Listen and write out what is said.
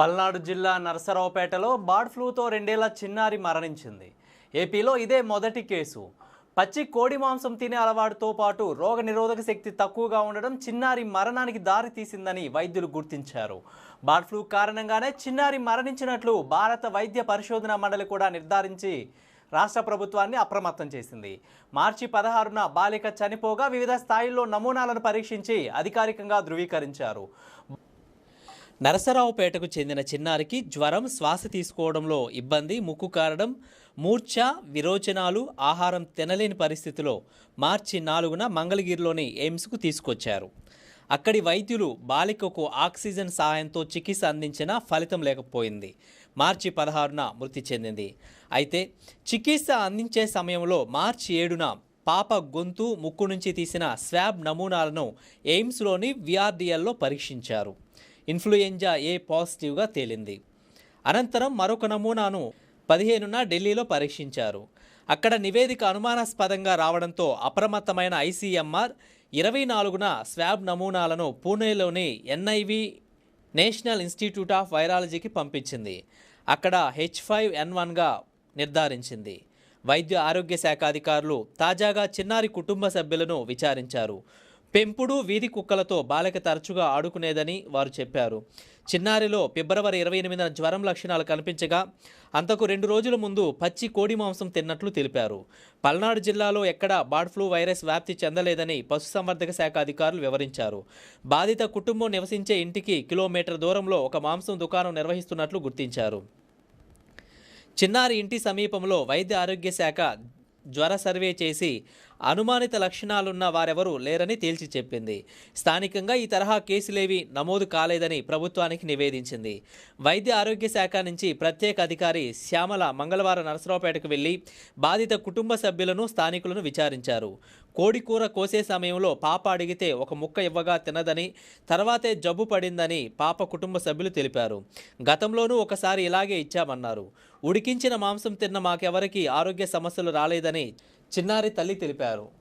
పల్నాడు జిల్లా నరసరావుపేటలో బర్డ్ ఫ్లూతో రెండేళ్ళ చిన్నారి మరణించింది. ఏపీలో ఇదే మొదటి కేసు. పచ్చి కోడి మాంసం తినే అలవాటుతో పాటు రోగ నిరోధక శక్తి తక్కువగా ఉండడం చిన్నారి మరణానికి దారి తీసిందని వైద్యులు గుర్తించారు. బర్డ్ ఫ్లూ కారణంగానే చిన్నారి మరణించినట్లు భారత వైద్య పరిశోధన మండలి కూడా నిర్ధారించి రాష్ట్ర ప్రభుత్వాన్ని అప్రమత్తం చేసింది. మార్చి పదహారున బాలిక చనిపోగా వివిధ స్థాయిల్లో నమూనాలను పరీక్షించి అధికారికంగా ధృవీకరించారు. నరసరావుపేటకు చెందిన చిన్నారికి జ్వరం శ్వాస తీసుకోవడంలో ఇబ్బంది ముక్కు కారడం మూర్ఛ విరోచనాలు ఆహారం తినలేని పరిస్థితిలో మార్చి నాలుగున మంగళగిరిలోని ఎయిమ్స్కు తీసుకొచ్చారు. అక్కడి వైద్యులు బాలికకు ఆక్సిజన్ సహాయంతో చికిత్స అందించినా ఫలితం లేకపోయింది. మార్చి పదహారున మృతి చెందింది. అయితే చికిత్స అందించే సమయంలో మార్చి ఏడున పాప గొంతు ముక్కు నుంచి తీసిన స్వాబ్ నమూనాలను ఎయిమ్స్లోని విఆర్డిఎల్లో పరీక్షించారు. ఇన్ఫ్లుయెంజా ఏ పాజిటివ్గా తేలింది? అనంతరం మరొక నమూనాను పదిహేనున ఢిల్లీలో పరీక్షించారు. అక్కడ నివేదిక అనుమానాస్పదంగా రావడంతో అప్రమత్తమైన ఐసీఎంఆర్ ఇరవై నాలుగున స్వాబ్ నమూనాలను పూణేలోని ఎన్ఐవి నేషనల్ ఇన్స్టిట్యూట్ ఆఫ్ వైరాలజీకి పంపించింది. అక్కడ హెచ్ ఫైవ్ ఎన్ వన్గా నిర్ధారించింది. వైద్య ఆరోగ్య శాఖ అధికారులు తాజాగా చిన్నారి కుటుంబ సభ్యులను విచారించారు. పెంపుడు వీధి కుక్కలతో బాలిక తరచుగా ఆడుకునేదని వారు చెప్పారు. చిన్నారిలో ఫిబ్రవరి ఇరవై ఎనిమిదిన జ్వరం లక్షణాలు కనిపించగా అంతకు రెండు రోజుల ముందు పచ్చి కోడి మాంసం తిన్నట్లు తెలిపారు. పల్నాడు జిల్లాలో ఎక్కడా బర్డ్ ఫ్లూ వైరస్ వ్యాప్తి చెందలేదని పశుసంవర్ధక శాఖ అధికారులు వివరించారు. బాధిత కుటుంబం నివసించే ఇంటికి కిలోమీటర్ దూరంలో ఒక మాంసం దుకాణం నిర్వహిస్తున్నట్లు గుర్తించారు. చిన్నారి ఇంటి సమీపంలో వైద్య ఆరోగ్య శాఖ జ్వర సర్వే చేసి అనుమానిత లక్షణాలున్న వారెవరూ లేరని తేల్చి చెప్పింది. స్థానికంగా ఈ తరహా కేసులేవి నమోదు కాలేదని ప్రభుత్వానికి నివేదించింది. వైద్య ఆరోగ్య శాఖ నుంచి ప్రత్యేక అధికారి శ్యామల మంగళవారం నరసరావుపేటకు వెళ్ళి బాధిత కుటుంబ సభ్యులను స్థానికులను విచారించారు. కోడి కూర కోసే సమయంలో పాప అడిగితే ఒక ముక్క ఇవ్వగా తినదని తర్వాతే జబ్బు పడిందని పాప కుటుంబ సభ్యులు తెలిపారు. గతంలోనూ ఒకసారి ఇలాగే ఇచ్చామన్నారు. ఉడికించిన మాంసం తిన్న మాకెవరికీ ఆరోగ్య సమస్యలు రాలేదని చిన్నారి తల్లి తెలిపారు.